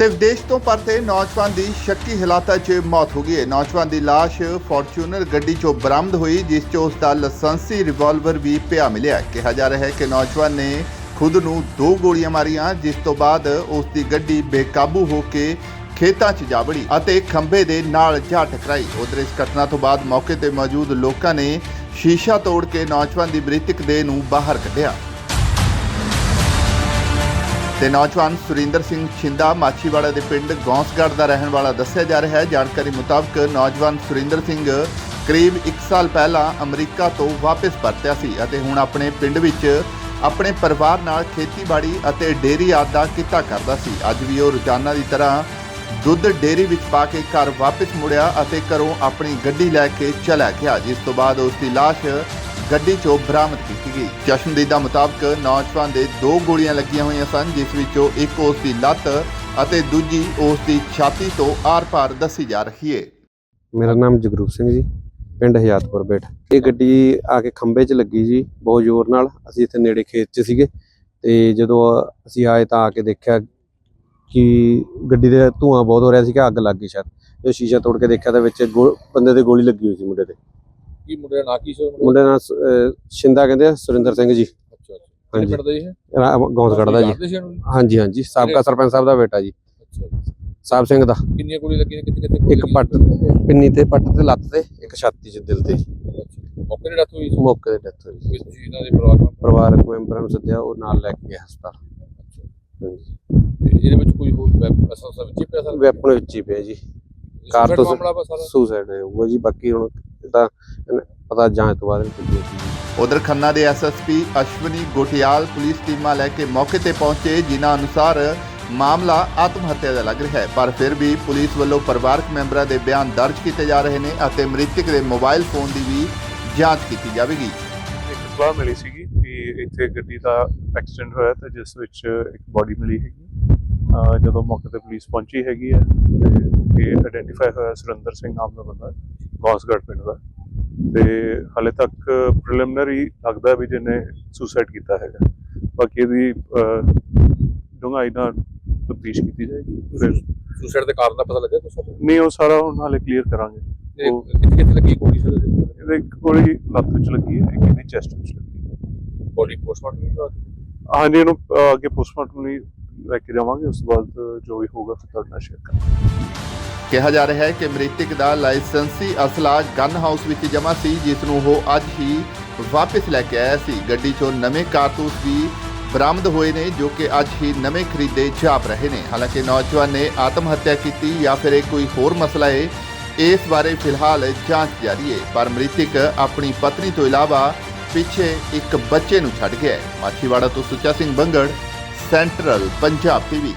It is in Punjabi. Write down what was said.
ਤੇ ਵਿਦੇਸ਼ ਤੋਂ ਪਰਤੇ ਨੌਜਵਾਨ ਦੀ ਸ਼ੱਕੀ ਹਾਲਾਤਾਂ 'ਚ ਮੌਤ ਹੋ ਗਈ ਹੈ। ਨੌਜਵਾਨ ਦੀ ਲਾਸ਼ ਫੋਰਚੂਨਰ ਗੱਡੀ 'ਚੋਂ ਬਰਾਮਦ ਹੋਈ, ਜਿਸ 'ਚ ਉਸ ਦਾ ਲਾਇਸੈਂਸੀ ਰਿਵਾਲਵਰ ਵੀ ਪਿਆ ਮਿਲਿਆ ਕਿਹਾ ਜਾ ਰਿਹਾ ਹੈ ਕਿ ਨੌਜਵਾਨ ਨੇ ਖੁਦ ਨੂੰ ਦੋ ਗੋਲੀਆਂ ਮਾਰੀਆਂ, ਜਿਸ ਤੋਂ ਬਾਅਦ ਉਸ ਦੀ ਗੱਡੀ ਬੇਕਾਬੂ ਹੋ ਕੇ ਖੇਤਾਂ 'ਚ ਜਾ ਵੜੀ ਅਤੇ ਖੰਭੇ ਦੇ ਨਾਲ ਜਾ ਟਕਰਾਈ। ਉਧਰ ਇਸ ਘਟਨਾ ਤੋਂ ਬਾਅਦ ਮੌਕੇ ਤੇ ਮੌਜੂਦ ਲੋਕਾਂ ਨੇ ਸ਼ੀਸ਼ਾ ਤੋੜ ਕੇ ਨੌਜਵਾਨ ਦੀ ਮ੍ਰਿਤਕ ਦੇਹ ਨੂੰ ਬਾਹਰ ਕੱਢਿਆ। ਤੇ ਨੌਜਵਾਨ ਸੁਰਿੰਦਰ ਸਿੰਘ ਛਿੰਦਾ ਮਾਛੀਵਾੜਾ ਦੇ ਪਿੰਡ ਗੌਂਸਗੜ੍ਹ ਦਾ ਰਹਿਣ ਵਾਲਾ ਦੱਸਿਆ ਜਾ ਰਿਹਾ ਹੈ। ਜਾਣਕਾਰੀ ਮੁਤਾਬਕ ਨੌਜਵਾਨ ਸੁਰਿੰਦਰ ਸਿੰਘ ਕਰੀਬ 1 ਸਾਲ ਪਹਿਲਾਂ ਅਮਰੀਕਾ ਤੋਂ ਵਾਪਸ ਪਰਤਿਆ ਸੀ ਅਤੇ ਹੁਣ ਆਪਣੇ ਪਿੰਡ ਵਿੱਚ ਆਪਣੇ ਪਰਿਵਾਰ ਨਾਲ ਖੇਤੀਬਾੜੀ ਅਤੇ ਡੇਅਰੀ ਆਦਿ ਦਾ ਕਿੱਤਾ ਕਰਦਾ ਸੀ। ਅੱਜ ਵੀ ਉਹ ਰੋਜ਼ਾਨਾ ਦੀ ਤਰ੍ਹਾਂ ਦੁੱਧ ਡੇਅਰੀ ਵਿੱਚ ਪਾ ਕੇ ਘਰ ਵਾਪਸ ਮੁੜਿਆ ਅਤੇ ਘਰੋਂ ਆਪਣੀ ਗੱਡੀ ਲੈ ਕੇ ਚਲਾ ਗਿਆ, ਜਿਸ ਤੋਂ ਬਾਅਦ ਉਸ ਦੀ ਲਾਸ਼ ਗੱਡੀ 'ਚੋਂ ਬਰਾਮਦ ਕੀਤੀ ਗਈ। ਚਸ਼ਮਦੀਦਾ ਮੁਤਾਬਕ ਨੌਜਵਾਨ ਦੇ ਦੋ ਗੋਲੀਆਂ ਲੱਗੀਆਂ ਹੋਈਆਂ ਸਨ, ਜਿਸ ਵਿੱਚੋਂ ਇੱਕ ਉਸ ਦੀ ਲੱਤ ਅਤੇ ਦੂਜੀ ਉਸ ਦੀ ਛਾਤੀ ਤੋਂ ਆਰ-ਪਾਰ ਦੱਸੀ ਜਾ ਰਹੀ ਹੈ ਮੇਰਾ ਨਾਮ ਜਗਰੂਪ ਸਿੰਘ ਜੀ, ਪਿੰਡ ਹਯਾਤਪੁਰ ਬੇਟ। ਇਹ ਗੱਡੀ ਆ ਕੇ ਖੰਭੇ 'ਚ ਲੱਗੀ ਜੀ, ਬਹੁਤ ਜ਼ੋਰ ਨਾਲ। ਅਸੀਂ ਇੱਥੇ ਨੇੜੇ ਖੇਤ 'ਚ ਸੀਗੇ ਤੇ ਜਦੋਂ ਅਸੀਂ ਆਏ ਤਾਂ ਆ ਕੇ ਦੇਖਿਆ ਕਿ ਗੱਡੀ ਦੇ ਧੂਆਂ ਬਹੁਤ ਹੋ ਰਿਹਾ ਸੀ ਕਿ ਅੱਗ ਲੱਗ ਗਈ ਸ਼ਾਇਦ। ਜੋ ਸ਼ੀਸ਼ਾ ਤੋੜ ਕੇ ਦੇਖਿਆ ਤਾਂ ਵਿੱਚ ਗੋ- ਬੰਦੇ ਦੇ ਗੋਲੀ ਲੱਗੀ ਹੋਈ ਸੀ ਮੁੰਡੇ ਤੇ। ਕੀ ਮੁੰਡੇ ਦਾ ਨਾਂ ਕੀ ਸੀ ਉਹ ਮੁੰਡੇ ਮੁੰਡੇ ਦਾ ਨਾਂ ਸ- ਅਹ ਸ਼ਿੰਦਾ ਕਹਿੰਦੇ ਆ ਸੁਰਿੰਦਰ ਸਿੰਘ ਜੀ। ਦਾ? ਅੱਛਾ ਅੱਛਾ। ਕਿਹੜੇ ਹਾਂਜੀ। ਪਿੰਡ ਦਾ ਜੀ ਇਹ? ਗੌਂਸ ਕੱਢਦਾ ਜੀ। ਜਾਣਦੇ ਸੀ ਇਹਨੂੰ ਜੀ? ਹਾਂਜੀ ਹਾਂਜੀ। ਸਾਬਕਾ ਸਰਪੰਚ ਸਾਹਿਬ ਦਾ ਬੇਟਾ ਜੀ। ਅੱਛਾ ਜੀ। ਸਾਹਿਬ ਸਿੰਘ ਦਾ। ਕਿੰਨੀਆਂ ਗੋਲੀ ਲੱਗੀਆਂ ਕਿੱਥੇ ਕਿੱਥੇ ਗੋਲੀ ਇੱਕ ਲੱਗੀ? ਪੱਟ ਪਿੰਨੀ ਤੇ ਪੱਟ ਤੇ ਲੱਤ ਤੇ ਇੱਕ ਛਾਤੀ 'ਚ ਦਿਲ ਤੇ। ਅੱਛਾ। ਮੌਕੇ ਤੇ ਡੈਥ ਹੋਈ ਸੀ? ਮੌਕੇ ਤੇ ਡੈਥ ਹੋਈ ਇਹਨਾਂ ਦੇ ਪਰਿਵਾਰ ਮੈਂਬਰ? ਪਰਿਵਾਰਕ ਮੈਂਬਰਾਂ ਨੂੰ ਸੱਦਿਆ ਉਹ ਨਾਲ ਲੈ ਕੇ ਹਸਪਤਾਲ। ਤੇ ਇਹਦੇ ਵਿੱਚ ਕੋਈ ਹੋਰ ਵੈਪਨ ਅਸਲ ਵਿੱਚ ਹੀ ਪਿਆ ਸਰ? ਵੈਪਨ ਵਿੱਚ ਹੀ ਪਿਆ ਜੀ। ਕਾਰ Suicide ਤੋਂ ਮਾਮਲਾ ਵਾ ਸਾਰਾ? ਸੁਸਾਈਡ ਹੋਊਗਾ ਜੀ। ਬਾਕੀ ਹੁਣ ਤਾਂ ਪਤਾ ਜਾਂਚ ਤੋਂ ਬਾਅਦ ਨਿਕਲੂਗਾ ਜੀ ਉਧਰ ਖੰਨਾ ਦੇ ਐਸਐਸਪੀ ਅਸ਼ਵਨੀ ਗੋਟਿਆਲ ਪੁਲਿਸ ਟੀਮਾਂ ਲੈ ਕੇ ਮੌਕੇ ਤੇ ਪਹੁੰਚੇ ਜਿਨ੍ਹਾਂ ਅਨੁਸਾਰ ਮਾਮਲਾ ਆਤਮ ਹੱਤਿਆ ਦਾ ਲੱਗ ਰਿਹਾ ਹੈ। ਪਰ ਫਿਰ ਵੀ ਪੁਲਿਸ ਵੱਲੋਂ ਪਰਿਵਾਰਕ ਮੈਂਬਰਾਂ ਦੇ ਬਿਆਨ ਦਰਜ ਕੀਤੇ ਜਾ ਰਹੇ ਨੇ ਅਤੇ ਮ੍ਰਿਤਕ ਦੇ ਮੋਬਾਈਲ ਫੋਨ ਦੀ ਵੀ ਜਾਂਚ ਕੀਤੀ ਜਾਵੇਗੀ। ਇੱਕ ਸਲਾਹ ਮਿਲੀ ਸੀਗੀ ਕਿ ਇੱਥੇ ਗੱਡੀ ਦਾ ਐਕਸੀਡੈਂਟ ਹੋਇਆ ਤੇ ਜਿਸ ਵਿੱਚ ਇੱਕ ਬਾਡੀ ਮਿਲੀ ਹੈਗੀ। ਜਦੋਂ ਮੌਕੇ ਤੇ ਪੁਲਿਸ ਪਹੁੰਚੀ ਹੈਗੀ ਹੈ ਤੇ ਇਹ ਆਇਡੈਂਟੀਫਾਈ ਹੋਇਆ ਸੁਰਿੰਦਰ ਸਿੰਘ ਨਾਮ ਦਾ ਬੰਦਾ ਗੌਸਗੜ੍ਹ ਪਿੰਡ ਦਾ। ਤੇ ਹਾਲੇ ਤੱਕ ਪ੍ਰੀਲਿਮਿਨਰੀ ਲੱਗਦਾ ਵੀ ਜਿਹਨੇ ਸੁਸਾਈਡ ਕੀਤਾ ਹੈਗਾ। ਬਾਕੀ ਇਹਦੀ ਡੂੰਘਾਈ ਨਾਲ ਤਫਤੀਸ਼ ਕੀਤੀ ਜਾਏਗੀ। ਫਿਰ ਸੁਸਾਈਡ ਦੇ ਕਾਰਨ ਦਾ ਪਤਾ ਲੱਗਿਆ ਕੁਛ? ਨਹੀਂ ਉਹ ਸਾਰਾ ਹੁਣ ਹਾਲੇ ਕਲੀਅਰ ਕਰਾਂਗੇ। ਉਹ- ਕਿੱਥੇ ਲੱਗੀ ਗੋਲੀ ਸਰ? ਇਹਦੇ ਇੱਕ ਗੋਲੀ ਲੱਤ ਵਿੱਚ ਲੱਗੀ ਹੈ ਇੱਕ ਇਹਦੀ ਚੈਸਟ ਵਿੱਚ ਲੱਗੀ ਹੈ। ਬੋਡੀ ਪੋਸਟਮਾਰਟਮ ਨਹੀਂ ਹੋਇਆ ਹਾਂਜੀ ਇਹਨੂੰ ਅੱਗੇ ਪੋਸਟਮਾਰਟਮ ਲਈ ਲੈ ਕੇ ਜਾਵਾਂਗੇ ਉਸ ਤੋਂ ਬਾਅਦ ਜੋ ਵੀ ਹੋਊਗਾ ਫਿਰ ਤੁਹਾਡੇ ਨਾਲ ਸ਼ੇਅਰ ਕਰਾਂਗੇ। ਕਿਹਾ ਜਾ ਰਿਹਾ ਹੈ ਕਿ ਮ੍ਰਿਤਕ ਦਾ ਲਾਇਸੈਂਸੀ ਅਸਲਾ ਗਨ ਹਾਊਸ ਵਿੱਚ ਜਮ੍ਹਾਂ ਸੀ, ਜਿਸ ਨੂੰ ਉਹ ਅੱਜ ਹੀ ਵਾਪਸ ਲੈ ਕੇ ਆਇਆ ਸੀ। ਗੱਡੀ 'ਚੋਂ ਨਵੇਂ ਕਾਰਤੂਸ ਵੀ ਬਰਾਮਦ ਹੋਏ ਨੇ, ਜੋ ਕਿ ਅੱਜ ਹੀ ਨਵੇਂ ਖਰੀਦੇ ਜਾਪ ਰਹੇ ਨੇ। ਹਾਲਾਂਕਿ ਨੌਜਵਾਨ ਨੇ ਆਤਮ ਹੱਤਿਆ ਕੀਤੀ ਜਾਂ ਫਿਰ ਇਹ ਕੋਈ ਹੋਰ ਮਸਲਾ ਹੈ, ਇਸ ਬਾਰੇ ਫਿਲਹਾਲ ਜਾਂਚ ਜਾਰੀ ਹੈ। ਪਰ ਮ੍ਰਿਤਕ ਆਪਣੀ ਪਤਨੀ ਤੋਂ ਇਲਾਵਾ ਪਿੱਛੇ ਇੱਕ ਬੱਚੇ ਨੂੰ ਛੱਡ ਗਿਆ ਹੈ। ਮਾਛੀਵਾੜਾ ਤੋਂ ਸੁੱਚਾ ਸਿੰਘ ਬੰਗੜ, ਸੈਂਟਰਲ ਪੰਜਾਬ ਟੀਵੀ